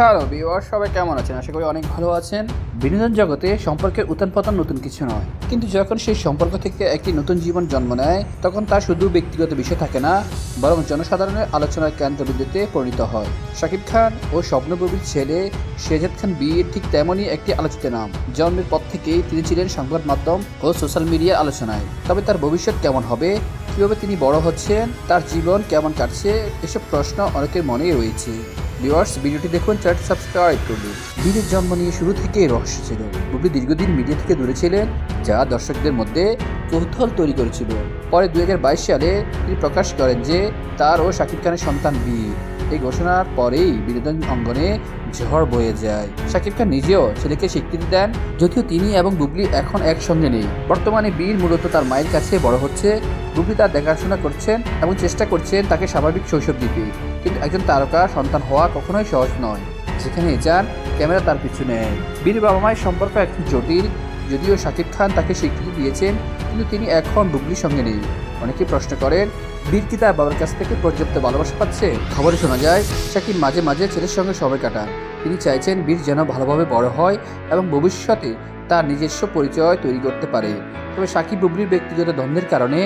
Hello viewer সবাই কেমন আছেন? আশা করি অনেক ভালো আছেন। বিনোদন জগতে সম্পর্কের উত্থান পতন নতুন কিছু নয়। কিন্তু যখন সেই সম্পর্ক থেকে একটি নতুন জীবন জন্ম নেয়, তখন তা শুধু ব্যক্তিগত বিষয় থাকে না, বরং জনসাধারণের আলোচনার কেন্দ্রবিন্দুতে পরিণত হয়। শাকিব খান ও স্বপ্নপ্রবীর ছেলে শেজাদ খান বিয়ের ঠিক তেমনই একটি আলোচিত নাম। জন্মের পর থেকেই তিনি ছিলেন সংবাদ মাধ্যম ও সোশ্যাল মিডিয়ার আলোচনায়। তবে তার ভবিষ্যৎ কেমন হবে, কীভাবে তিনি বড় হচ্ছেন, তার জীবন কেমন কাটছে, এসব প্রশ্ন অনেকের মনেই রয়েছে। ভিউয়ার্স ভিডিওটি দেখুন চ্যানেল সাবস্ক্রাইব করুন। বীরের জন্ম নিয়ে শুরু থেকে রহস্য ছিল। বুবলি দীর্ঘদিন মিডিয়া থেকে দূরে ছিলেন, যা দর্শকদের মধ্যে কৌতূহল তৈরি করেছিল। পরে দুই হাজার বাইশ সালে তিনি প্রকাশ করেন যে, তার ও শাকিব খানের সন্তান বীর। এই ঘোষণার পরেই বিনোদন অঙ্গনে ঝড় বয়ে যায়। শাকিব খান নিজেও ছেলেকে স্বীকৃতি দেন, যদিও তিনি এবং বুবলি এখন একসঙ্গে নেই। বর্তমানে বীর মূলত তার মায়ের কাছে বড় হচ্ছে। বুবলি তার দেখাশোনা করছেন এবং চেষ্টা করছেন তাকে স্বাভাবিক শৈশব দিতে। কিন্তু একজন তারকা, সন্তান হওয়া কখনোই সহজ নয়। যেখানে যান, ক্যামেরা তার পিছু নেয় বীর বাবা মায়ের সম্পর্ক একটু জটিল, যদিও শাকিব খান তাকে স্বীকৃতি দিয়েছেন, কিন্তু তিনি এখন বুবলির সঙ্গে নেই। অনেকে প্রশ্ন করেন বীর কি তার বাবার কাছ থেকে পর্যাপ্ত ভালোবাসা পাচ্ছে? খবরে শোনা যায় শাকিব মাঝে মাঝে ছেলের সঙ্গে সময় কাটান। তিনি চাইছেন বীর যেন ভালোভাবে বড় হয় এবং ভবিষ্যতে তার নিজস্ব পরিচয় তৈরি করতে পারে। তবে সাকিব বুবলির ব্যক্তিগত দ্বন্দ্বের কারণে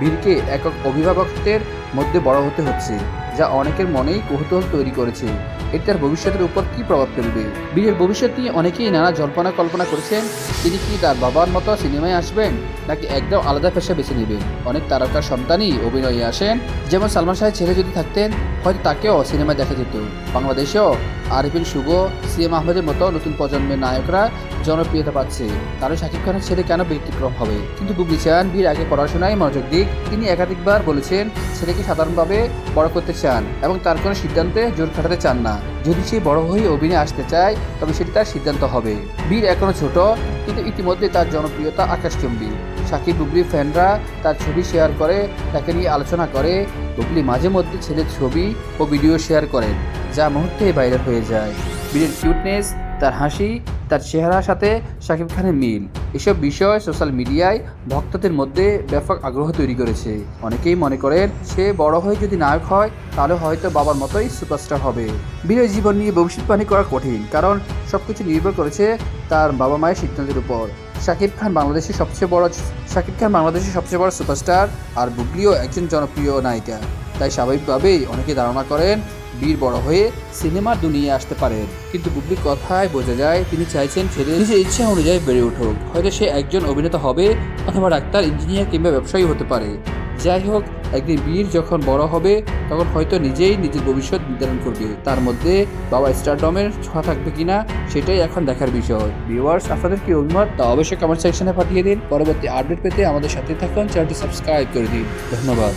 বীরকে একক অভিভাবকদের মধ্যে বড় হতে হচ্ছে, যা অনেকের মনেই কৌতূহল তৈরি করেছে। এটি তার ভবিষ্যতের উপর কী প্রভাব ফেলবে? বীরের ভবিষ্যৎ নিয়ে অনেকেই নানা জল্পনা কল্পনা করেছেন, তিনি কি তার বাবার মতো সিনেমায় আসবেন, নাকি একদম আলাদা পেশা বেছে নেবেন? অনেক তারকার সন্তানই অভিনয়ে আসেন। যেমন সালমান শাহের ছেলে যদি থাকতেন হয়তো তাকেও সিনেমায় দেখা যেত। বাংলাদেশেও আরিফিন শুভ সিএম আহমেদের মতো নতুন প্রজন্মের নায়করা জনপ্রিয়তা পাচ্ছে। কারণ শাকিব খানের ছেলে কেন ব্যতিক্রম হবে? কিন্তু বুবলি চান, বীর আগে পড়াশোনায় মনোযোগ দিক। তিনি একাধিকবার বলেছেন, ছেলেকে সাধারণভাবে বড় করতে চান এবং তার কোনো সিদ্ধান্তে জোর খাটাতে চান না। যদি সে বড় হয়ে অভিনয়ে আসতে চায়, তবে সেটি তার সিদ্ধান্ত হবে। বীর এখনও ছোট, কিন্তু ইতিমধ্যে তার জনপ্রিয়তা আকাশচম্বী। সাকিব বুবলি ফ্যানরা তার ছবি শেয়ার করে, তাকে নিয়ে আলোচনা করে। বুবলি মাঝে মধ্যে ছেলের ছবি ও ভিডিও শেয়ার করেন, যা মুহূর্তে ভাইরাল হয়ে যায়। বীরের কিউটনেস তার হাসি, তার চেহারার সাথে শাকিব খানের মিল। এসব বিষয় সোশ্যাল মিডিয়ায় ভক্তদের মধ্যে ব্যাপক আগ্রহ তৈরি করেছে। অনেকেই মনে করেন, সে বড় হয়ে যদি নায়ক হয়, তাহলে হয়তো বাবার মতোই সুপারস্টার হবে। বীরের জীবন নিয়ে ভবিষ্যৎবাণী করা কঠিন, কারণ সব কিছু নির্ভর করেছে তার বাবা মায়ের সিদ্ধান্তের উপর। শাকিব খান বাংলাদেশের সবচেয়ে বড় শাকিব খান বাংলাদেশের সবচেয়ে বড় সুপারস্টার আর বুগলিও একজন জনপ্রিয় নায়িকা। তাই স্বাভাবিকভাবেই অনেকে ধারণা করেন বীর বড় হয়ে সিনেমার দুনিয়ায় আসতে পারেন কিন্তু বুবলির কথায় বোঝা যায়, তিনি চাইছেন ছেলে নিজের ইচ্ছা অনুযায়ী বেড়ে উঠুক। হয়তো সে একজন অভিনেতা হবে অথবা ডাক্তার, ইঞ্জিনিয়ার কিংবা ব্যবসায়ী হতে পারে। যাই হোক একদিন বীর যখন বড় হবে তখন হয়তো নিজেই নিজের ভবিষ্যৎ নির্ধারণ করবে। তার মধ্যে বাবা স্টারডমের ছোঁয়া থাকবে কিনা সেটাই এখন দেখার বিষয়। ভিউয়ার্স আপনাদের কি অভিমত তা অবশ্যই কমেন্ট সেকশনে পাঠিয়ে দিন। পরবর্তী আপডেট পেতে আমাদের সাথে থাকুন। চ্যানেলটি সাবস্ক্রাইব করে দিন। ধন্যবাদ।